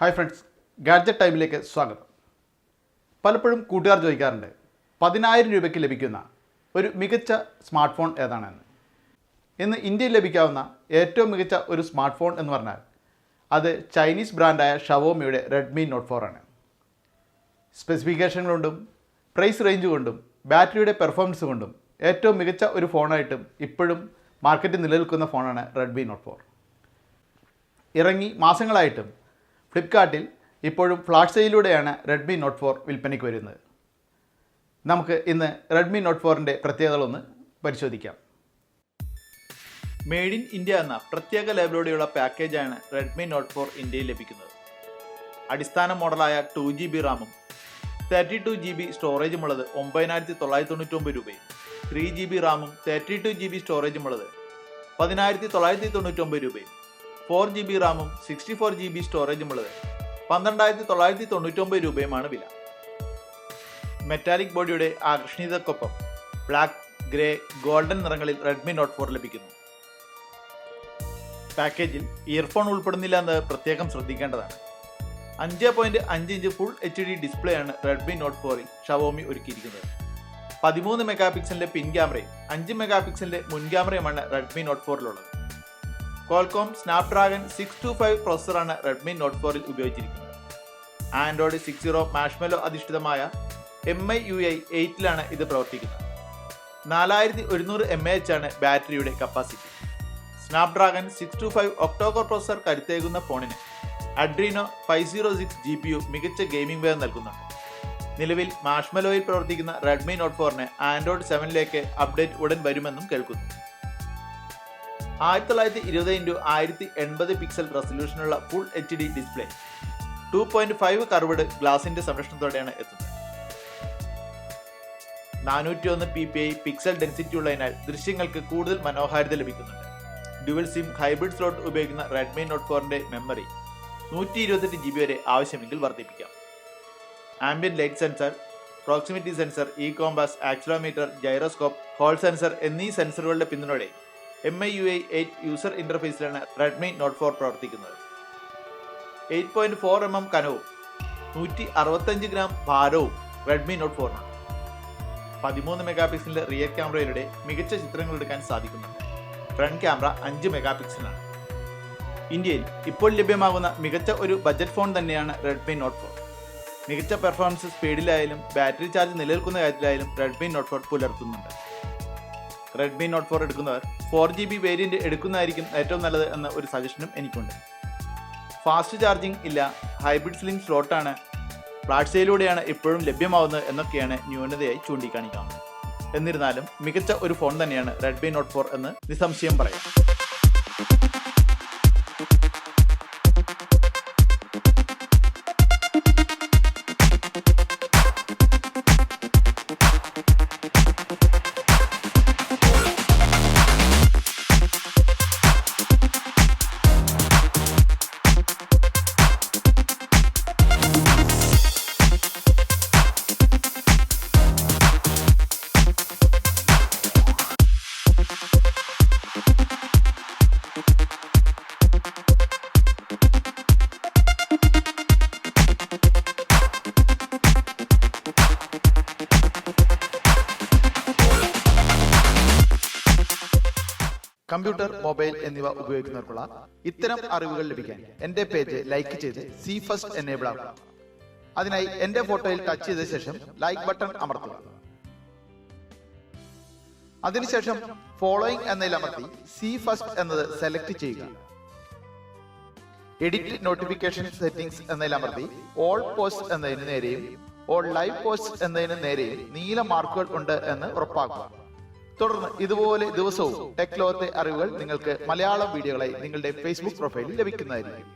Hi friends gadget ടൈമിലേക്ക് സ്വാഗതം. പലപ്പോഴും കൂട്ടുകാർ ചോദിക്കാറുണ്ട് പതിനായിരം രൂപയ്ക്ക് ലഭിക്കുന്ന ഒരു മികച്ച സ്മാർട്ട് ഫോൺ ഏതാണെന്ന്? ഇന്ന് ഇന്ത്യയിൽ ലഭിക്കാവുന്ന ഏറ്റവും മികച്ച ഒരു സ്മാർട്ട് ഫോൺ എന്ന് പറഞ്ഞാൽ അത് ചൈനീസ് ബ്രാൻഡായ ഷവോമിയുടെ റെഡ്മി നോട്ട് ഫോർ ആണ്. സ്പെസിഫിക്കേഷൻ കൊണ്ടും പ്രൈസ് റേഞ്ച് കൊണ്ടും ബാറ്ററിയുടെ പെർഫോമൻസ് കൊണ്ടും ഏറ്റവും മികച്ച ഒരു ഫോണായിട്ടും ഇപ്പോഴും മാർക്കറ്റിൽ നിലനിൽക്കുന്ന ഫോണാണ് റെഡ്മി നോട്ട് ഫോർ ഇറങ്ങി മാസങ്ങളായിട്ടും ഫ്ലിപ്കാർട്ടിൽ ഇപ്പോഴും ഫ്ലാഷ് സെയിലൂടെയാണ് റെഡ്മി നോട്ട് ഫോർ വിൽപ്പനയ്ക്ക് വരുന്നത്. നമുക്ക് ഇന്ന് റെഡ്മി നോട്ട് ഫോറിന്റെ പ്രത്യേകതകളൊന്ന് പരിശോധിക്കാം. മെയ്ഡ് ഇൻ ഇന്ത്യ എന്ന പ്രത്യേക ലേബിലൂടെയുള്ള പാക്കേജാണ് റെഡ്മി നോട്ട് ഫോർ ഇന്ത്യയിൽ ലഭിക്കുന്നത്. അടിസ്ഥാന മോഡലായ ടു ജി ബി റാമും തേർട്ടി ടു ജി ബി സ്റ്റോറേജും ഉള്ളത് ഒമ്പതിനായിരത്തി തൊള്ളായിരത്തി തൊണ്ണൂറ്റൊമ്പത് രൂപയും. ത്രീ ജി ബി റാമും തേർട്ടി ടു ജി ബി സ്റ്റോറേജും ഉള്ളത് പതിനായിരത്തി തൊള്ളായിരത്തി തൊണ്ണൂറ്റൊമ്പത് രൂപയും. ഫോർ ജി ബി റാമും സിക്സ്റ്റി ഫോർ ജി ബി സ്റ്റോറേജും ഉള്ളത്. പന്ത്രണ്ടായിരത്തി തൊള്ളായിരത്തി തൊണ്ണൂറ്റൊമ്പത് രൂപയുമാണ് വില. മെറ്റാലിക് ബോഡിയുടെ ആകർഷണീയതക്കൊപ്പം ബ്ലാക്ക് ഗ്രേ ഗോൾഡൻ നിറങ്ങളിൽ റെഡ്മി നോട്ട് ഫോർ ലഭിക്കുന്നു. പാക്കേജിൽ ഇയർഫോൺ ഉൾപ്പെടുന്നില്ല എന്ന് പ്രത്യേകം ശ്രദ്ധിക്കേണ്ടതാണ്. അഞ്ച് പോയിന്റ് അഞ്ച് inch full H D display ആണ് റെഡ്മി നോട്ട് ഫോറിൽ ഷവോമി ഒരുക്കിയിരിക്കുന്നത്. പതിമൂന്ന് മെഗാ പിക്സലിന്റെ പിൻ ക്യാമറയും അഞ്ച് മെഗാ പിക്സലിന്റെ മുൻ ക്യാമറയുമാണ് Redmi not ഫോറിലുള്ളത് Qualcomm Snapdragon six two five പ്രൊസറാണ് Redmi not ഫോറിൽ ഉപയോഗിച്ചിരിക്കുന്നത്. ആൻഡ്രോയിഡ് സിക്സ് സീറോ മാഷ്മെലോ അധിഷ്ഠിതമായ എം ഐ യു ഐ എയ്റ്റിലാണ് ഇത് പ്രവർത്തിക്കുന്നത്. നാലായിരത്തി ഒരുന്നൂറ് എം എ എച്ച് ആണ് ബാറ്ററിയുടെ capacity Snapdragon six two five octacore processor കരുത്തേകുന്ന ഫോണിന് Adreno five zero six G P U മികച്ച ഗെയിമിംഗ് വെയർ നൽകുന്നുണ്ട്. നിലവിൽ മാഷ്മെലോയിൽ പ്രവർത്തിക്കുന്ന റെഡ്മി നോട്ട് ഫോറിന് ആൻഡ്രോയിഡ് സെവനിലേക്ക് അപ്ഡേറ്റ് ഉടൻ വരുമെന്നും കേൾക്കുന്നു. ആയിരത്തി തൊള്ളായിരത്തി ഇരുപത് ഇന്റു ആയിരത്തി എൺപത് pixel റെസൊല്യൂഷനുള്ള full H D display. Two point five curved ഗ്ലാസിന്റെ സംരക്ഷണത്തോടെയാണ് എത്തുന്നത്. നാനൂറ്റി ഒന്ന് P P I pixel density ഉള്ളതിനാൽ ദൃശ്യങ്ങൾക്ക് കൂടുതൽ മനോഹാരിത ലഭിക്കുന്നുണ്ട്. ഡ്യുവൽ സിം ഹൈബ്രിഡ് സ്ലോട്ട് ഉപയോഗിക്കുന്ന റെഡ്മി നോട്ട് ഫോറിന്റെ മെമ്മറി നൂറ്റി ഇരുപത്തെട്ട് ജി ബി വരെ ആവശ്യമെങ്കിൽ വർദ്ധിപ്പിക്കാം. Ambient light sensor proximity sensor E compass accelerometer gyroscope hall sensor എന്നീ സെൻസറുകളുടെ പിന്തുണയോടെ M I U I eight user ഇന്റർഫേസിലാണ് Redmi not four പ്രവർത്തിക്കുന്നത്. Eight point four M M കനവും നൂറ്റി അറുപത്തഞ്ച് ഗ്രാം ഭാരവും റെഡ്മി നോട്ട് ഫോറിനാണ് പതിമൂന്ന് മെഗാ പിക്സലിന്റെ റിയർ ക്യാമറയിലൂടെ മികച്ച ചിത്രങ്ങൾ എടുക്കാൻ സാധിക്കുന്നുണ്ട്. ഫ്രണ്ട് ക്യാമറ അഞ്ച് മെഗാ പിക്സലാണ് ഇന്ത്യയിൽ ഇപ്പോൾ ലഭ്യമാകുന്ന മികച്ച ഒരു ബജറ്റ് ഫോൺ തന്നെയാണ് റെഡ്മി നോട്ട് ഫോർ മികച്ച പെർഫോമൻസ് സ്പീഡിലായാലും ബാറ്ററി ചാർജ് നിലനിൽക്കുന്ന കാര്യത്തിലായാലും റെഡ്മി നോട്ട് ഫോർ പുലർത്തുന്നുണ്ട്. റെഡ്മി നോട്ട് ഫോർ എടുക്കുന്നവർ ഫോർ ജി ബി വേരിയന്റ് എടുക്കുന്നതായിരിക്കും ഏറ്റവും നല്ലത് എന്ന ഒരു സജഷനും എനിക്കുണ്ട്. ഫാസ്റ്റ് ചാർജിംഗ് ഇല്ല ഹൈബ്രിഡ് സ്ലിംഗ് സ്ലോട്ടാണ് ഫ്ലാഷ് സെയിലൂടെയാണ് ഇപ്പോഴും ലഭ്യമാവുന്നത് എന്നൊക്കെയാണ് ന്യൂനതയായി ചൂണ്ടിക്കാണിക്കാവുന്നത്. എന്നിരുന്നാലും മികച്ച ഒരു ഫോൺ തന്നെയാണ് റെഡ്മി നോട്ട് ഫോർ എന്ന് നിസ്സംശയം പറയാം. കമ്പ്യൂട്ടർ മൊബൈൽ എന്നിവ ഉപയോഗിക്കുന്നവർക്കുള്ള ഇത്തരം അറിവുകൾ ലഭിക്കാൻ എന്റെ പേജ് ലൈക്ക് ചെയ്ത് സി ഫസ്റ്റ് എനേബിൾ ആക്കുക അതിനായി എന്റെ ഫോട്ടോയിൽ ടച്ച് ചെയ്ത ശേഷം ലൈക്ക് ബട്ടൺ അമർത്തുക. അതിനുശേഷം ഫോളോയിങ് എന്നതിൽ അമർത്തി സി ഫസ്റ്റ് എന്നത് സെലക്ട് ചെയ്യുക. എഡിറ്റ് നോട്ടിഫിക്കേഷൻ സെറ്റിംഗ്സ് എന്നതിൽ അമർത്തി ഓൾ പോസ്റ്റ് എന്നതിന് നേരെയും ഓൾ ലൈവ് പോസ്റ്റ് എന്നതിന് നേരെയും നീല മാർക്കുകൾ ഉണ്ട് എന്ന് ഉറപ്പാക്കുക. തുടർന്ന് ഇതുപോലെ ദിവസവും ടെക് ലോകത്തെ അറിവുകൾ നിങ്ങൾക്ക് മലയാളം വീഡിയോകളായി നിങ്ങളുടെ ഫേസ്ബുക്ക് പ്രൊഫൈലിൽ ലഭിക്കുന്നതായിരിക്കും.